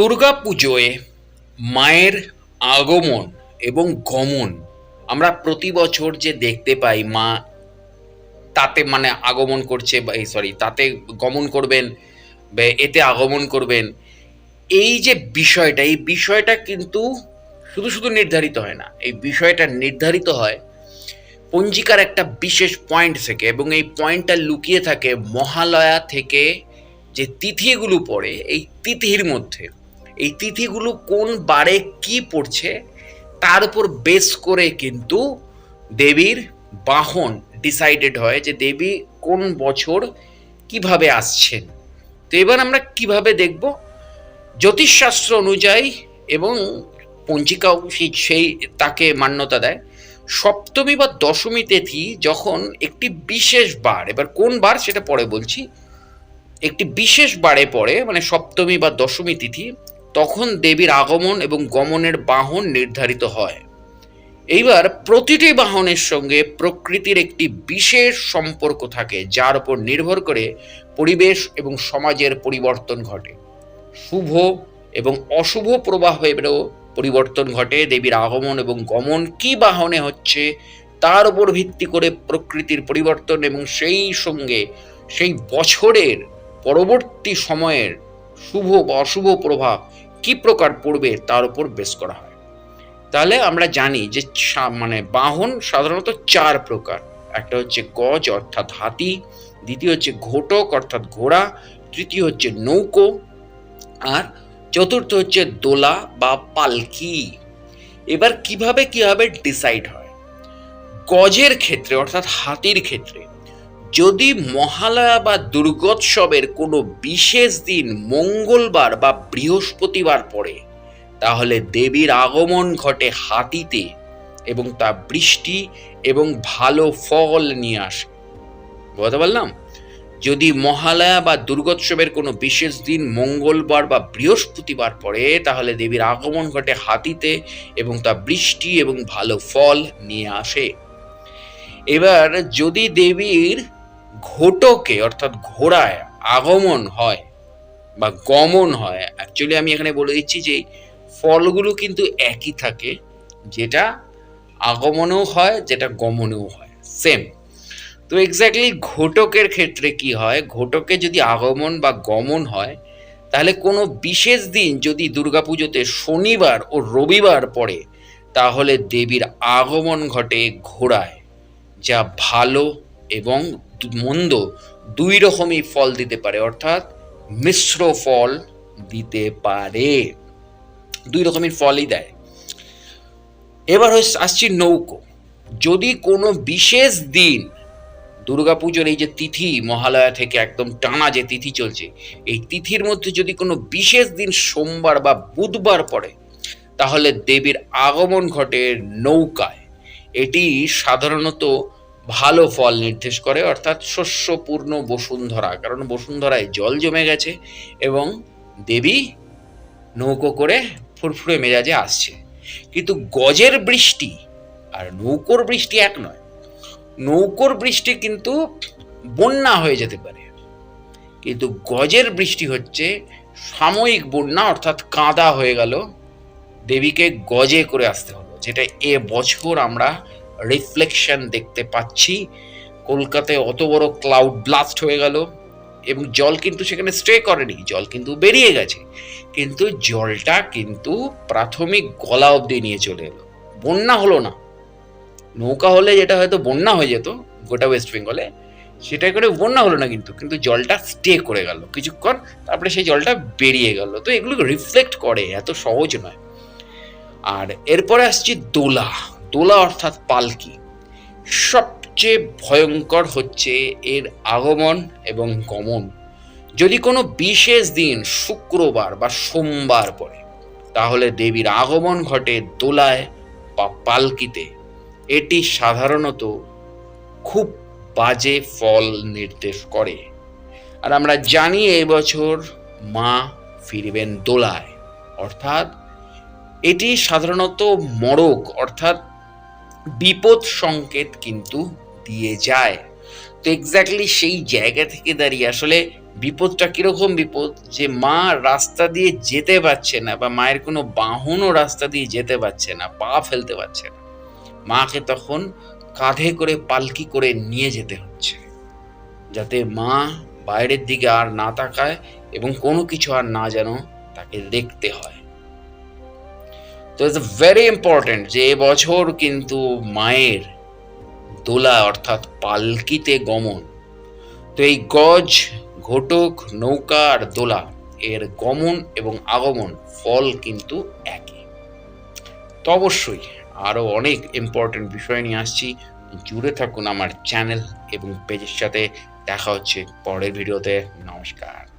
দুর্গা পুজোয় মায়ের আগমন এবং গমন আমরা প্রতি বছর যে দেখতে পাই, মা তাতে মানে আগমন করছে বা এই সরি তাতে গমন করবেন এতে আগমন করবেন, এই যে বিষয়টা, এই বিষয়টা কিন্তু শুধু শুধু নির্ধারিত হয় না, এই বিষয়টা নির্ধারিত হয় পঞ্জিকার একটা বিশেষ পয়েন্ট থেকে এবং এই পয়েন্টটা লুকিয়ে থাকে মহালয়া থেকে যে তিথিগুলো পড়ে, এই তিথির মধ্যে। এই তিথিগুলো কোন বারে কি পড়ছে, তার উপর বেস করে কিন্তু দেবীর বাহন ডিসাইডেড হয় যে দেবী কোন বছর কীভাবে আসছেন। তো এবার আমরা কীভাবে দেখব, জ্যোতিষশাস্ত্র অনুযায়ী এবং পঞ্জিকাও সেই তাকে মান্যতা দেয়, সপ্তমী বা দশমী তিথি যখন একটি বিশেষ বার, এবার কোন বার সেটা পরে বলছি, একটি বিশেষ বারে পড়ে মানে সপ্তমী বা দশমী তিথি তখন দেবীর আগমন এবং গমনের বাহন নির্ধারিত হয়। এইবার প্রতিটি বাহনের সঙ্গে প্রকৃতির একটি বিশেষ সম্পর্ক থাকে, যার উপর নির্ভর করে পরিবেশ এবং সমাজের পরিবর্তন ঘটে। শুভ এবং অশুভ প্রবাহেরও পরিবর্তন ঘটে, দেবীর আগমন এবং গমন কি বাহনে হচ্ছে তার উপর ভিত্তি করে প্রকৃতির পরিবর্তন এবং সেই সঙ্গে সেই বছরের পরবর্তী সময়ের শুভ বা অশুভ প্রভাব কি প্রকার পড়বে তার উপর বেশ করা হয়। তাহলে আমরা জানি যে মানে বাহন সাধারণত চার প্রকার। একটা হচ্ছে গজ, অর্থাৎ হাতি, দ্বিতীয় হচ্ছে ঘোটক, অর্থাৎ ঘোড়া, তৃতীয় হচ্ছে নৌকো, আর চতুর্থ হচ্ছে দোলা বা পালকি। এবার কীভাবে কীভাবে ডিসাইড হয়? গজের ক্ষেত্রে, অর্থাৎ হাতির ক্ষেত্রে যদি মহালয়া বা দুর্গোৎসবের কোনো বিশেষ দিন মঙ্গলবার বা বৃহস্পতিবার পড়ে, তাহলে দেবীর আগমন ঘটে হাতিতে এবং তা বৃষ্টি এবং ভালো ফল নিয়ে আসে। বুঝতে পারলাম যদি মহালয়া বা দুর্গোৎসবের কোনো বিশেষ দিন মঙ্গলবার বা বৃহস্পতিবার পড়ে, তাহলে দেবীর আগমন ঘটে হাতিতে এবং তা বৃষ্টি এবং ভালো ফল নিয়ে আসে। এবার যদি দেবীর ঘোটকে, অর্থাৎ ঘোড়ায় আগমন হয় বা গমন হয়। অ্যাকচুয়ালি আমি এখানে বলে দিচ্ছি যে ফলগুলো কিন্তু একই থাকে, যেটা আগমনেও হয়, যেটা গমনেও হয়। সেম তো এক্স্যাক্টলি ঘটকের ক্ষেত্রে কি হয়? ঘটকে যদি আগমন বা গমন হয়, তাহলে কোনো বিশেষ দিন যদি দুর্গাপুজোতে শনিবার ও রবিবার পড়ে, তাহলে দেবীর আগমন ঘটে ঘোড়ায়, যা ভালো এবং মন্দ দুই রকমই ফল দিতে পারে, অর্থাৎ মিশ্র ফল দিতে পারে। দুই রকমের ফলই দেয়। এবার হচ্ছে আসছি নৌকো। যদি কোনো বিশেষ দিন দুর্গাপুজোর এই যে তিথি মহালয়া থেকে একদম টানা যে তিথি চলছে, এই তিথির মধ্যে যদি কোনো বিশেষ দিন সোমবার বা বুধবার পড়ে, তাহলে দেবীর আগমন ঘটে নৌকায়। এটি সাধারণত ভালো ফল নির্দেশ করে, অর্থাৎ শস্যপূর্ণ বসুন্ধরা। কারণ বসুন্ধরায় জল জমে গেছে এবং দেবী নৌকো করে ফুরফুরে মেজাজে আসছে। কিন্তু গজের বৃষ্টি আর নৌকোর বৃষ্টি এক নয়। নৌকোর বৃষ্টি কিন্তু বন্যা হয়ে যেতে পারে। কিন্তু গজের বৃষ্টি হচ্ছে সাময়িক বন্যা, অর্থাৎ কাঁদা হয়ে গেল। দেবীকে গজে করে আসতে হলো, যেটা এ বছর আমরা রিফ্লেকশন দেখতে পাচ্ছি। কলকাতায় অত বড় ক্লাউড ব্লাস্ট হয়ে গেল এবং জল কিন্তু সেখানে স্টে করেনি। জল কিন্তু বেরিয়ে গেছে। কিন্তু জলটা কিন্তু প্রাথমিক গলা অবধি নিয়ে চলে এলো। বন্যা হলো না। নৌকা হলে যেটা হয়তো বন্যা হয়ে যেত, গোটা ওয়েস্ট বেঙ্গলে সেটা করে বন্যা হলো না কিন্তু। কিন্তু জলটা স্টে করে গেল। কিছুক্ষণ তারপরে সেই জলটা বেরিয়ে গেল। তো এগুলো রিফ্লেক্ট করে, এত সহজ নয়। আর এরপরে আসছি দোলা। দোলা অর্থাৎ পালকি। সবচেয়ে ভয়ঙ্কর হচ্ছে এর আগমন এবং গমন। যদি কোনো বিশেষ দিন শুক্রবার বা সোমবার পড়ে, তাহলে দেবীর আগমন ঘটে দোলায় বা পালকিতে। এটি সাধারণত খুব বাজে ফল নির্দেশ করে। আর আমরা জানি এবছর মা ফিরবেন দোলায়। অর্থাৎ এটি সাধারণত মরক, অর্থাৎ বিপদ সংকেত কিন্তু দিয়ে যায়। তো এক্স্যাক্টলি সেই জায়গা থেকে দাঁড়িয়ে আসলে বিপদটা কীরকম বিপদ? যে মা রাস্তা দিয়ে যেতে পারছে না বা মায়ের কোনো বাহনও রাস্তা দিয়ে যেতে পারছে না, পা ফেলতে পারছে না। মাকে তখন কাঁধে করে পালকি করে নিয়ে যেতে হচ্ছে। যাতে মা বাইরের দিকে আর না তাকায় এবং কোনো কিছু আর না যেন তাকে দেখতে হয়। তো ইটস ভেরি ইম্পর্টেন্ট যে এবছর কিন্তু মায়ের দোলা অর্থাৎ পালকিতে গমন। তো এই গজ, ঘটক, নৌকা আর দোলা এর গমন এবং আগমন, ফল কিন্তু একই তো অবশ্যই আরও অনেক ইম্পর্টেন্ট বিষয় নিয়ে আসছি। জুড়ে থাকুন আমার চ্যানেল এবং পেজের সাথে। দেখা হচ্ছে পরের ভিডিওতে নমস্কার।